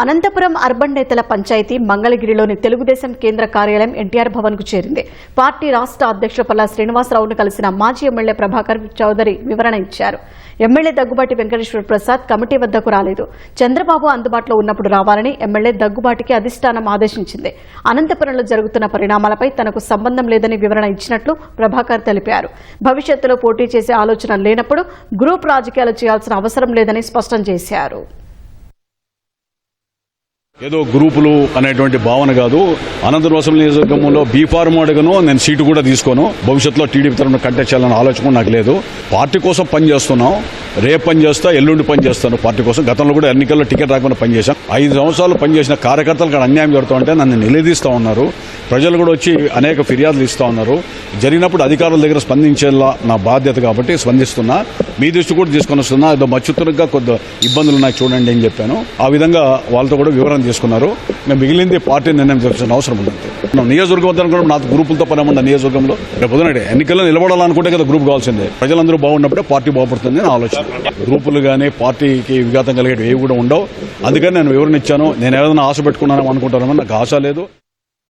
Anantapuram urban నేతల పంచాయతీ మంగళగిరిలోని తెలుగుదేశం కేంద్ర కార్యాలయం ఎన్టీఆర్ భవన్కు చేరింది. పార్టీ రాష్ట్ర అధ్యక్షుడు పల్లా శ్రీనివాసరావును కలిసిన మాజీ ఎమ్మెల్యే ప్రభాకర్ చౌదరి వివరణ ఇచ్చారు. ఎమ్మెల్యే దగ్గుబాటి వెంకటేశ్వర ప్రసాద్ కమిటీ వద్దకు రాలేదు. చంద్రబాబు అందుబాటులో ఉన్నప్పుడు రావాలని ఎమ్మెల్యే దగ్గుబాటికి అధిష్టానం ఆదేశించింది. అనంతపురంలో జరుగుతున్న పరిణామాలపై తనకు సంబంధం లేదని వివరణ ఇచ్చినట్లు ప్రభాకర్ తెలిపారు. భవిష్యత్తులో పోటీ చేసే ఆలోచన లేనప్పుడు గ్రూప్ రాజకీయాలు చేయాల్సిన అవసరం లేదని స్పష్టం చేశారు. ఏదో గ్రూపులు అనేటువంటి భావన కాదు. అనంతరం అసెంబ్లీ నియోజకవర్గంలో బీ ఫార్మ్ అడగను నేను సీటు కూడా తీసుకోను. భవిష్యత్తులో టీడీపీ తరఫున కంటెస్ట్ చేయాలన్న ఆలోచన కూడా నాకు లేదు. పార్టీ కోసం పనిచేస్తున్నాం రేపు పని చేస్తా ఎల్లుండి పని చేస్తాను పార్టీ కోసం. గతంలో కూడా ఎన్నికల్లో టికెట్ రాకుండా పనిచేశాను ఐదు సంవత్సరాలు పనిచేసిన కార్యకర్తలకు అక్కడ అన్యాయం జరుగుతుంటే నన్ను నిలదీస్తూ ఉన్నారు. ప్రజలు కూడా వచ్చి అనేక ఫిర్యాదులు ఇస్తూ ఉన్నారు. జరిగినప్పుడు అధికారుల దగ్గర స్పందించేలా నా బాధ్యత కాబట్టి స్పందిస్తున్నా. మీ దృష్టి కూడా తీసుకొని వస్తున్నా. ఏదో మచ్చుతురుగా కొద్ది ఇబ్బందులు ఉన్నాయి చూడండి అని చెప్పాను. ఆ విధంగా వాళ్ళతో కూడా వివరణ తీసుకున్నారు. మేము మిగిలింది పార్టీ నిర్ణయం చేసిన అవసరం ఉంది నియోజకవర్గం వద్ద కూడా నాకు గ్రూపులతో పని ఉన్న నియోజకవర్గంలో. రేపు పొద్దున ఎన్నికల్లో నిలబడాలనుకుంటే కదా గ్రూప్ కావాల్సిందే. ప్రజలందరూ బాగున్నప్పుడే పార్టీ బాగుపడుతుంది అని ఆలోచన. గ్రూపులు కానీ పార్టీకి విఘాతం కలిగేవి ఏవి కూడా ఉండవు. అందుకని నేను వివరణ ఇచ్చాను. నేను ఏదైనా ఆశ పెట్టుకున్నాను అనుకుంటానని నాకు ఆశ లేదు.